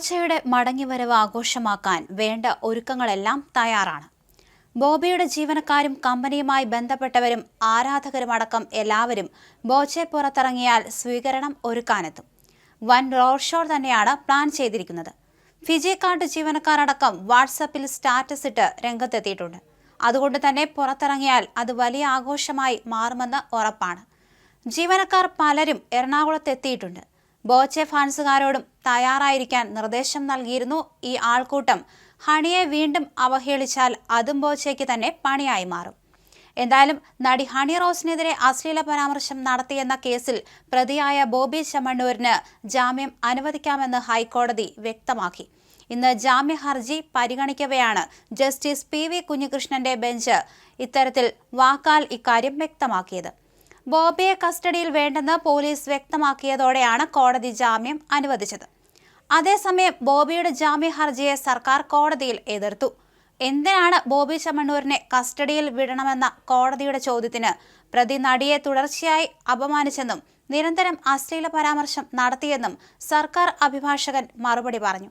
ബോച്ചയുടെ മടങ്ങിവരവ് ആഘോഷമാക്കാൻ വേണ്ട ഒരുക്കങ്ങളെല്ലാം തയ്യാറാണ്. ബോബിയുടെ ജീവനക്കാരും കമ്പനിയുമായി ബന്ധപ്പെട്ടവരും ആരാധകരുമടക്കം എല്ലാവരും ബോച്ചെ പുറത്തിറങ്ങിയാൽ സ്വീകരണം ഒരുക്കാനെത്തും. വൻ റോഡ് ഷോ തന്നെയാണ് പ്ലാൻ ചെയ്തിരിക്കുന്നത്. ഫിജി കാർഡ് ജീവനക്കാരടക്കം വാട്സപ്പിൽ സ്റ്റാറ്റസ് ഇട്ട് രംഗത്തെത്തിയിട്ടുണ്ട്. അതുകൊണ്ട് തന്നെ പുറത്തിറങ്ങിയാൽ അത് വലിയ ആഘോഷമായി മാറുമെന്ന് ഉറപ്പാണ്. ജീവനക്കാർ പലരും എറണാകുളത്തെത്തിയിട്ടുണ്ട്. ബോച്ചെ ഫാൻസുകാരോടും തയ്യാറായിരിക്കാൻ നിർദ്ദേശം നൽകിയിരുന്നു ഈ ആൾക്കൂട്ടം. ഹണിയെ വീണ്ടും അവഹേളിച്ചാൽ അതും ബോച്ചയ്ക്ക് തന്നെ പണിയായി മാറും. എന്തായാലും നടി ഹണി റോസിനെതിരെ അശ്ലീല പരാമർശം നടത്തിയെന്ന കേസിൽ പ്രതിയായ ബോബി ചെമ്മണ്ണൂരിന് ജാമ്യം അനുവദിക്കാമെന്ന് ഹൈക്കോടതി വ്യക്തമാക്കി. ഇന്ന് ജാമ്യ ഹർജി പരിഗണിക്കവെയാണ് ജസ്റ്റിസ് പി വി കുഞ്ഞികൃഷ്ണന്റെ ബെഞ്ച് ഇത്തരത്തിൽ വാക്കാൽ ഇക്കാര്യം വ്യക്തമാക്കിയത്. ബോബിയെ കസ്റ്റഡിയിൽ വേണ്ടെന്ന് പോലീസ് വ്യക്തമാക്കിയതോടെയാണ് കോടതി ജാമ്യം അനുവദിച്ചത്. അതേസമയം ബോബിയുടെ ജാമ്യ ഹർജിയെ സർക്കാർ കോടതിയിൽ എതിർത്തു. എന്തിനാണ് ബോബി ചമ്മണ്ണൂരിനെ കസ്റ്റഡിയിൽ വിടണമെന്ന കോടതിയുടെ ചോദ്യത്തിന് പ്രതി നടിയെ തുടർച്ചയായി അപമാനിച്ചെന്നും നിരന്തരം അശ്ലീല പരാമർശം നടത്തിയെന്നും സർക്കാർ അഭിഭാഷകൻ മറുപടി പറഞ്ഞു.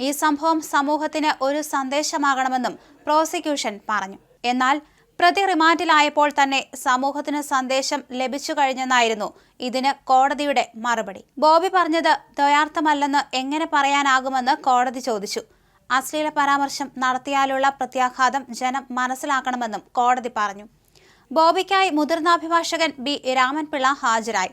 ഈ സംഭവം സമൂഹത്തിന് ഒരു സന്ദേശമാകണമെന്നും പ്രോസിക്യൂഷൻ പറഞ്ഞു. എന്നാൽ പ്രതി റിമാൻഡിലായപ്പോൾ തന്നെ സമൂഹത്തിന് സന്ദേശം ലഭിച്ചു കഴിഞ്ഞെന്നായിരുന്നു. ഇതിന് കോടതിയുടെ മറുപടി. ബോബി പറഞ്ഞത് ദ്വയാർത്ഥമല്ലെന്ന് എങ്ങനെ പറയാനാകുമെന്ന് കോടതി ചോദിച്ചു. അശ്ലീല പരാമർശം നടത്തിയാലുള്ള പ്രത്യാഘാതം ജനം മനസ്സിലാക്കണമെന്നും കോടതി പറഞ്ഞു. ബോബിക്കായി മുതിർന്ന അഭിഭാഷകൻ ബി. രാമൻപിള്ള ഹാജരായി.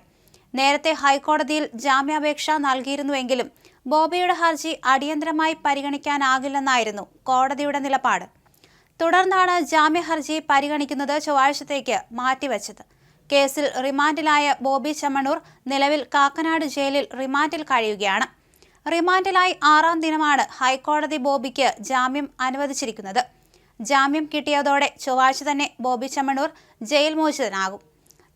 നേരത്തെ ഹൈക്കോടതിയിൽ ജാമ്യാപേക്ഷ നൽകിയിരുന്നുവെങ്കിലും ബോബിയുടെ ഹർജി അടിയന്തരമായി പരിഗണിക്കാനാകില്ലെന്നായിരുന്നു കോടതിയുടെ നിലപാട്. തുടർന്നാണ് ജാമ്യ ഹർജി പരിഗണിക്കുന്നത് ചൊവ്വാഴ്ചത്തേക്ക് മാറ്റിവെച്ചത്. കേസിൽ റിമാൻഡിലായ ബോബി ചമ്മണൂർ നിലവിൽ കാക്കനാട് ജയിലിൽ റിമാൻഡിൽ കഴിയുകയാണ്. റിമാൻഡിലായി ആറാം ദിനമാണ് ഹൈക്കോടതി ബോബിക്ക് ജാമ്യം അനുവദിച്ചിരിക്കുന്നത്. ജാമ്യം കിട്ടിയതോടെ ചൊവ്വാഴ്ച തന്നെ ബോബി ചമ്മണൂർ ജയിൽ മോചിതനാകും.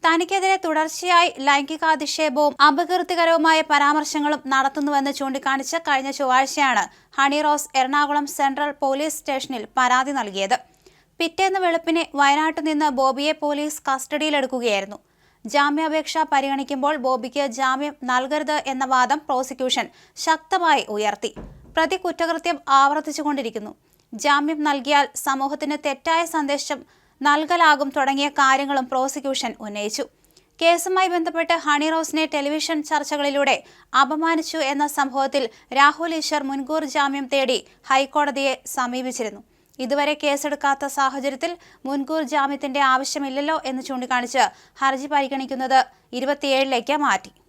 തനിക്കെതിരെ തുടർച്ചയായി ലൈംഗികാധിക്ഷേപവും അപകീർത്തികരവുമായ പരാമർശങ്ങളും നടത്തുന്നുവെന്ന് ചൂണ്ടിക്കാണിച്ച് കഴിഞ്ഞ ചൊവ്വാഴ്ചയാണ് ഹണി റോസ് എറണാകുളം സെൻട്രൽ പോലീസ് സ്റ്റേഷനിൽ പരാതി നൽകിയത്. പിറ്റേന്ന് വെളുപ്പിനെ വയനാട്ടിൽ നിന്ന് ബോബിയെ പോലീസ് കസ്റ്റഡിയിലെടുക്കുകയായിരുന്നു. ജാമ്യാപേക്ഷ പരിഗണിക്കുമ്പോൾ ബോബിക്ക് ജാമ്യം നൽകരുത് എന്ന വാദം പ്രോസിക്യൂഷൻ ശക്തമായി ഉയർത്തി. പ്രതി കുറ്റകൃത്യം ആവർത്തിച്ചുകൊണ്ടിരിക്കുന്നു. ജാമ്യം നൽകിയാൽ സമൂഹത്തിന് തെറ്റായ സന്ദേശം നൽകലാകും തുടങ്ങിയ കാര്യങ്ങളും പ്രോസിക്യൂഷൻ ഉന്നയിച്ചു. കേസുമായി ബന്ധപ്പെട്ട് ഹണി റോസിനെ ടെലിവിഷൻ ചർച്ചകളിലൂടെ അപമാനിച്ചു എന്ന സംഭവത്തിൽ രാഹുൽ ഈശ്വർ മുൻകൂർ ജാമ്യം തേടി ഹൈക്കോടതിയെ സമീപിച്ചിരുന്നു. ഇതുവരെ കേസെടുക്കാത്ത സാഹചര്യത്തിൽ മുൻകൂർ ജാമ്യത്തിന്റെ ആവശ്യമില്ലല്ലോ എന്ന് ചൂണ്ടിക്കാണിച്ച് ഹർജി പരിഗണിക്കുന്നത് ഇരുപത്തിയേഴിലേക്ക് മാറ്റി.